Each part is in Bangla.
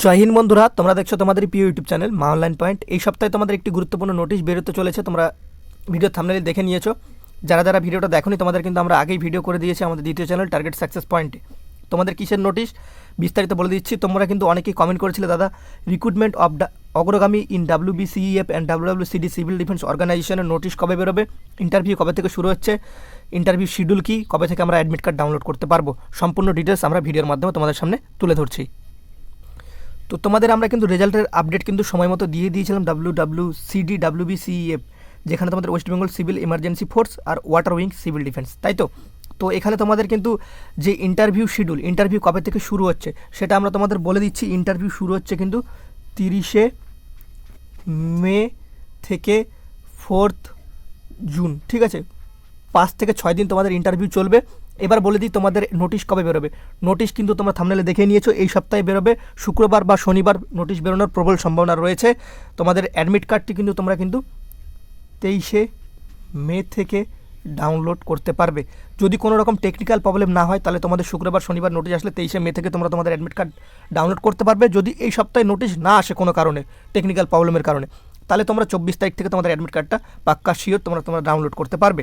জয় হিন্দ বন্ধুরা, তোমরা দেখছ তোমাদের প্রিয় ইউটিউব চ্যানেল মা অনলাইন পয়েন্ট। এই সপ্তাহে তোমাদের একটি গুরুত্বপূর্ণ নোটিশ বেরোতে চলেছে, তোমরা ভিডিও থামনেলে দেখে নিয়েছো। যারা যারা ভিডিওটা দেখোনি, তোমাদের কিন্তু আমরা আগেই ভিডিও করে দিয়েছি আমাদের দ্বিতীয় চ্যানেল টার্গেট সাকসেস পয়েন্টে তোমাদের কিসের নোটিশ? বিস্তারিত বলে দিচ্ছি, তোমরা কিন্তু অনেকেই কমেন্ট করেছিলে, দাদা রিক্রুটমেন্ট অফ অগ্রগামী in W BCF and W CD civil defence অর্গানাইজেশনের নোটিশ কবে বেরোবে? ইন্টারভিউ কবে থেকে শুরু হচ্ছে? ইন্টারভিউ শিডিউল কি? কবে থেকে আমরা অ্যাডমিট কার্ড ডাউনলোড করতে পারব? সম্পূর্ণ ডিটেলস আমরা ভিডিওর মাধ্যমে তোমাদের সামনে তুলে ধরছি। তো তোমাদের আমরা কিন্তু রেজাল্টের আপডেট কিন্তু সময় মতো দিয়ে দিয়েছিলাম W W CD W BCF যেখানে তোমাদের West Bengal civil emergency force আর ওয়াটার উইং সিভিল ডিফেন্স তাই তো? তো এখানে তোমাদের কিন্তু যে ইন্টারভিউ শিডিউল ইন্টারভিউ কবে থেকে শুরু হচ্ছে, সেটা আমরা তোমাদের বলে দিচ্ছি। ইন্টারভিউ শুরু হচ্ছে কিন্তু তিরিশে মে থেকে ফোর্থ জুন ঠিক আছে? পাঁচ থেকে ছয় দিন তোমাদের ইন্টারভিউ চলবে। এবার বলে দিই তোমাদের নোটিশ কবে বেরোবে। নোটিশ কিন্তু তোমরা থামনেলে দেখে নিয়েছো, এই সপ্তাহে বেরোবে। শুক্রবার বা শনিবার নোটিশ বেরোনোর প্রবল সম্ভাবনা রয়েছে। তোমাদের অ্যাডমিট কার্ডটি কিন্তু তোমরা কিন্তু তেইশে মে থেকে ডাউনলোড করতে পারবে। যদি কোনো রকম টেকনিক্যাল প্রবলেম না হয়, তাহলে তোমাদের শুক্রবার, শনিবার নোটিশ আসলে তেইশে মে থেকে তোমরা তোমাদের অ্যাডমিট কার্ড ডাউনলোড করতে পারবে। যদি এই সপ্তাহে নোটিশ না আসে কোনো কারণে টেকনিক্যাল প্রবলেমের কারণে, তাহলে তোমরা চব্বিশ তারিখ থেকে তোমাদের অ্যাডমিট কার্ডটা পাক্কা শিওর তোমরা তোমরা ডাউনলোড করতে পারবে।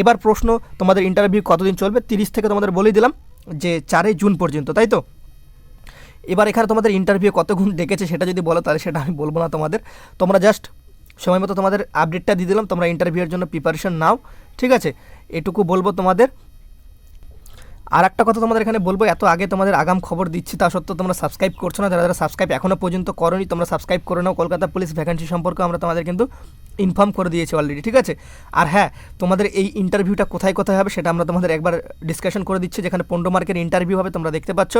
এবার প্রশ্ন, তোমাদের ইন্টারভিউ কতদিন চলবে? তিরিশ থেকে তোমাদের বলে দিলাম যে চারই জুন পর্যন্ত, তাই তো? এবার এখানে তোমাদের ইন্টারভিউ কতক্ষণ ডেকেছে সেটা যদি বলো, তাহলে সেটা আমি বলব না তোমাদের। তোমরা জাস্ট সময় মতো তোমাদের আপডেটটা দিয়ে দিলাম, তোমরা ইন্টারভিউয়ের জন্য প্রিপারেশন নাও, ঠিক আছে? এটুকু বলব তোমাদের। আর একটা কথা তোমাদের এখানে বলব, এত আগে তোমাদের আগাম খবর দিচ্ছি তা সত্ত্বেও তোমরা সাবস্ক্রাইব করছ না, যারা যারা সাবস্ক্রাইব এখনও পর্যন্ত করোনি, তোমরা সাবস্ক্রাইব করে নাও। কলকাতা পুলিশ ভ্যাকেন্সি সম্পর্কে আমরা তোমাদের কিন্তু ইনফর্ম করে দিয়েছি অলরেডি ঠিক আছে? আর হ্যাঁ তোমাদের এই ইন্টারভিউটা কোথায় কোথায় হবে সেটা আমরা তোমাদের একবার ডিসকাশন করে দিচ্ছি, যেখানে পনেরো মার্কের ইন্টারভিউ হবে, তোমরা দেখতে পাচ্ছ।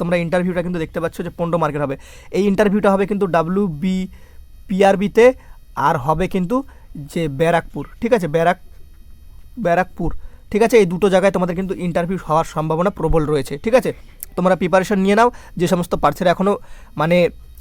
তোমরা ইন্টারভিউটা কিন্তু দেখতে পাচ্ছ যে পনেরো মার্কের হবে। এই ইন্টারভিউটা হবে কিন্তু ডাব্লিউ বি পিআরবিতে আর হবে কিন্তু যে ব্যারাকপুর, ঠিক আছে? ব্যারাক, ব্যারাকপুর। ঠিক আছে? এই দুটো জায়গায় তোমাদের কিন্তু ইন্টারভিউ হওয়ার সম্ভাবনা প্রবল রয়েছে, ঠিক আছে? তোমরা প্রিপারেশন নিয়ে নাও, যে সমস্ত প্রার্থীরা এখনও মানে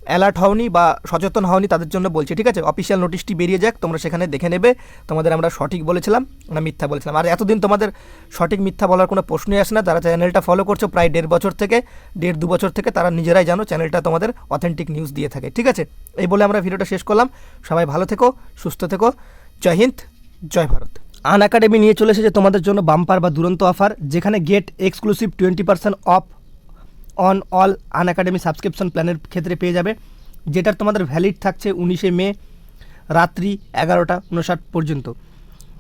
অ্যালার্ট হওনি বা সচেতন হওনি তাদের জন্য বলছি, ঠিক আছে? অফিসিয়াল নোটিশটি বেরিয়ে যাক, তোমরা সেখানে দেখে নেবে। তোমাদের আমরা সঠিক বলেছিলাম, না মিথ্যা বলেছিলাম। আর এতদিন তোমাদের সঠিক মিথ্যা বলার কোনো প্রশ্নই আসে না। তারা চ্যানেলটা ফলো করছ প্রায় দেড় বছর থেকে, দেড় দু বছর থেকে তারা নিজেরাই জানো চ্যানেলটা তোমাদের অথেন্টিক নিউজ দিয়ে থাকে, ঠিক আছে? এই বলে আমরা ভিডিওটা শেষ করলাম। সবাই ভালো থেকো, সুস্থ থেকো। জয় হিন্দ, জয় ভারত। আন একাডেমি নিয়ে চলে এসেছে তোমাদের জন্য বাম্পার বা দুরন্ত অফার, যেখানে get exclusive twenty percent off on all Unacademy subscription প্ল্যানের ক্ষেত্রে পেয়ে যাবে, যেটার তোমাদের ভ্যালিড থাকছে উনিশে মে রাত্রি এগারোটা উনষাট পর্যন্ত।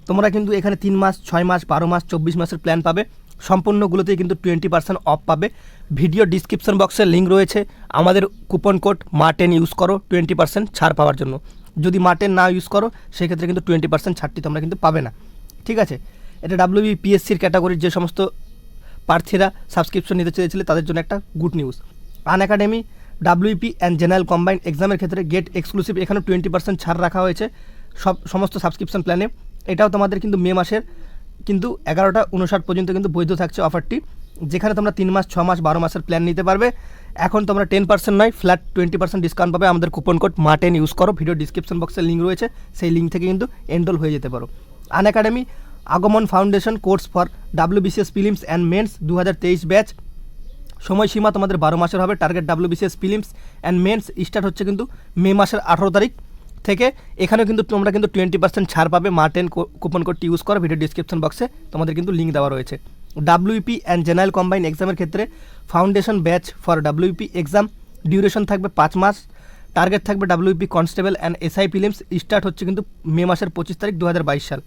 তোমরা কিন্তু এখানে তিন মাস, ছয় মাস, বারো মাস, চব্বিশ মাসের প্ল্যান পাবে। সম্পূর্ণগুলোতেই কিন্তু টোয়েন্টি পার্সেন্ট অফ পাবে। ভিডিও ডিসক্রিপশন বক্সে লিঙ্ক রয়েছে। আমাদের কুপন কোড মার্টেন ইউজ করো টোয়েন্টি পার্সেন্ট ছাড় পাওয়ার জন্য। যদি মার্টেন না ইউজ করো, সেক্ষেত্রে কিন্তু টোয়েন্টি পার্সেন্ট ছাড়টি তোমরা কিন্তু পাবে না। ঠিক আছে? এটা ডাব্লিউবি পিএসসির ক্যাটাগরির যে সমস্ত প্রার্থীরা সাবস্ক্রিপশন নিতে চেয়েছিলে, তাদের জন্য একটা good news Unacademy WP and general combined এক্সামের ক্ষেত্রে গেট এক্সক্লুসিভ এখানে টোয়েন্টি পার্সেন্ট ছাড় রাখা হয়েছে সব, সমস্ত সাবস্ক্রিপশন প্ল্যানে এটাও তোমাদের কিন্তু মে মাসের কিন্তু এগারোটা উনষাট পর্যন্ত কিন্তু বৈধ থাকছে অফারটি যেখানে তোমরা তিন মাস, ছ মাস, বারো মাসের প্ল্যান নিতে পারবে। এখন তোমরা টেন পার্সেন্ট নয় ফ্ল্যাট টোয়েন্টি পার্সেন্ট ডিসকাউন্ট পাবে। আমাদের কুপন কোড মার্টেন ইউজ করো। ভিডিও ডিসক্রিপশন বক্সে লিঙ্ক রয়েছে। সেই লিঙ্ক থেকে কিন্তু এনরোল হয়ে যেতে পারো। আন একাডেমি আগমন foundation course for WBCS prelims and mains দু হাজার তেইশ ব্যাচ সময়সীমা তোমাদের বারো মাসের হবে। Target WBCS prelims and mains start হচ্ছে কিন্তু মে মাসের আঠারো তারিখ থেকে। এখানেও কিন্তু তোমরা কিন্তু টোয়েন্টি পার্সেন্ট ছাড় পাবে। মার্টেন কুপন কোডটি ইউজ করো। ভিডিও ডিসক্রিপশন বক্সে তোমাদের কিন্তু লিঙ্ক দেওয়া রয়েছে। ডাব্লিউপি অ্যান্ড জেনারেল কম্বাইন এক্সামের ক্ষেত্রে foundation batch for WP exam duration থাকবে পাঁচ মাস টার্গেট থাকবে WP constable and SI prelims start হচ্ছে কিন্তু মে মাসের পঁচিশ তারিখ দু হাজার বাইশ সাল।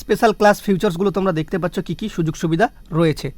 স্পেশাল ক্লাস ফিউচার্সগুলো তোমরা দেখতে পাচ্ছ কী কী, সুযোগ সুবিধা রয়েছে।